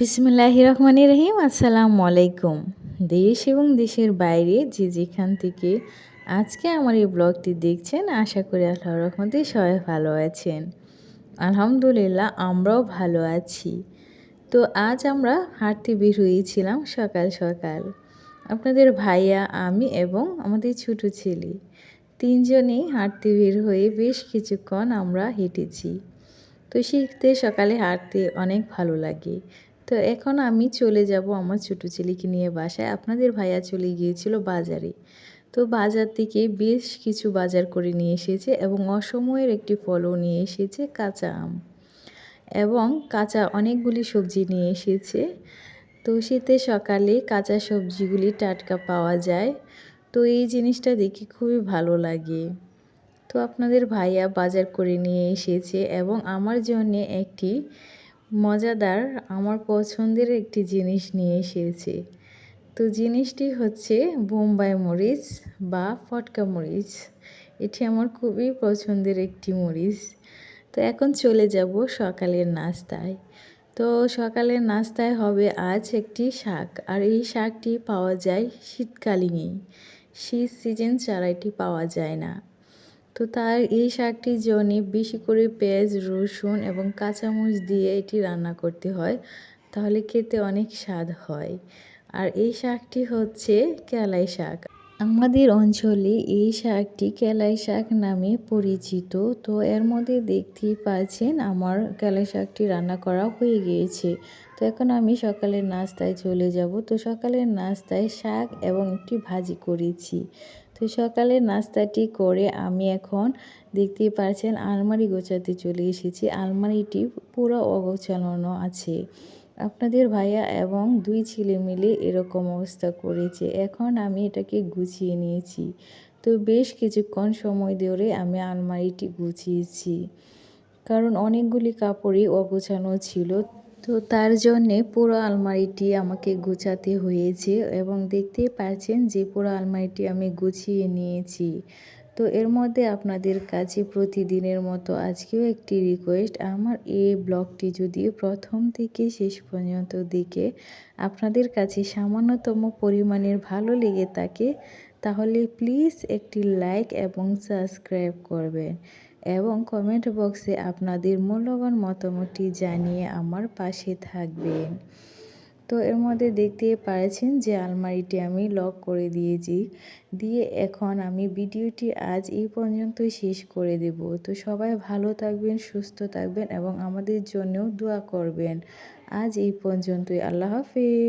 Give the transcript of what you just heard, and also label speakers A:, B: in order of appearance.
A: বিসমিল্লাহ রহমান রহিম আসসালামু আলাইকুম দেশ এবং দেশের বাইরে যে যেখান থেকে আজকে আমার এই ব্লগটি দেখছেন, আশা করি আল্লাহ রহমতে সবাই ভালো আছেন। আলহামদুলিল্লাহ, আমরাও ভালো আছি। তো আজ আমরা হাঁটতে বের হয়েছিলাম সকাল সকাল। আপনাদের ভাইয়া, আমি এবং আমাদের ছোট ছেলে তিনজনেই হাঁটতে বের হয়ে বেশ কিছুক্ষণ আমরা হেঁটেছি। তো শীতে সকালে হাঁটতে অনেক ভালো লাগে। তো এখন আমি চলে যাব আমার ছোটো ছেলেকে নিয়ে বাসায়। আপনাদের ভাইয়া চলে গিয়েছিল বাজারে। তো বাজার থেকে বেশ কিছু বাজার করে নিয়ে এসেছে এবং অসময়ের একটি ফলও নিয়ে এসেছে কাঁচা আম। এবং কাঁচা অনেকগুলি সবজি নিয়ে এসেছে। তো শীতে সকালে কাঁচা সবজিগুলি টাটকা পাওয়া যায়। তো এই জিনিসটা দেখে খুবই ভালো লাগে। তো আপনাদের ভাইয়া বাজার করে নিয়ে এসেছে এবং আমার জন্যে একটি মজাদার, আমার পছন্দের একটি জিনিস নিয়ে এসেছে। তো জিনিসটি হচ্ছে বোম্বাই মরিচ বা ফটকা মরিচ। এটি আমার খুবই পছন্দের একটি মরিচ। তো এখন চলে যাব সকালের নাস্তায়। তো সকালের নাস্তায় হবে আজ একটি শাক। আর এই শাকটি পাওয়া যায় শীতকালীনই। শীত সিজন ছাড়া এটি পাওয়া যায় না। তো তার এই শাকটির জন্যে বেশি করে পেঁয়াজ, রসুন এবং কাঁচামরিচ দিয়ে এটি রান্না করতে হয়, তাহলে খেতে অনেক স্বাদ হয়। আর এই শাকটি হচ্ছে কেলাই শাক। আমাদের অঞ্চলে এই শাকটি কেলাই শাক নামে পরিচিত। তো এর মধ্যে দেখতেই পাচ্ছেন আমার কেলাই শাকটি রান্না করা হয়ে গিয়েছে। তো এখন আমি সকালের নাস্তায় চলে যাব। তো সকালের নাস্তায় শাক এবং একটি ভাজি করেছি। তো সকালের নাস্তাটি করে আমি এখন দেখতেই পারছেন আলমারি গোছাতে চলে এসেছি। আলমারিটি পুরো অগোছানো আছে। আপনাদের ভাইয়া এবং দুই ছেলে মিলে এরকম অবস্থা করেছে। এখন আমি এটাকে গুছিয়ে নিয়েছি। তো বেশ কিছুক্ষণ সময় ধরে আমি আলমারিটি গুছিয়েছি। কারণ অনেকগুলি কাপড়ই অগোছানো ছিল। তো তার জন্যে পুরো আলমারিটি আমাকে গুছাতে হয়েছে এবং দেখতেই পারছেন যে পুরো আলমারিটি আমি গুছিয়ে নিয়েছি। তো এর মধ্যে আপনাদের কাছে প্রতিদিনের মতো আজকেও একটি রিকোয়েস্ট আমার এই ব্লগটি যদি প্রথম থেকে শেষ পর্যন্ত দেখে আপনাদের কাছে সামান্যতম পরিমাণের ভালো লেগে থাকে, তাহলে প্লিজ একটি লাইক এবং সাবস্ক্রাইব করবেন এবং কমেন্ট বক্সে আপনাদের মূল্যবান মতামতটি জানিয়ে আমার পাশে থাকবেন। তো এর মধ্যে দেখতে পারছেন যে আলমারিটি আমি লক করে দিয়েছি। দিয়ে এখন আমি ভিডিওটি আজ এই পর্যন্ত শেষ করে দেব। তো সবাই ভালো থাকবেন, সুস্থ থাকবেন এবং আমাদের জন্যও দোয়া করবেন। আজ এই পর্যন্তই। আল্লাহ হাফিজ।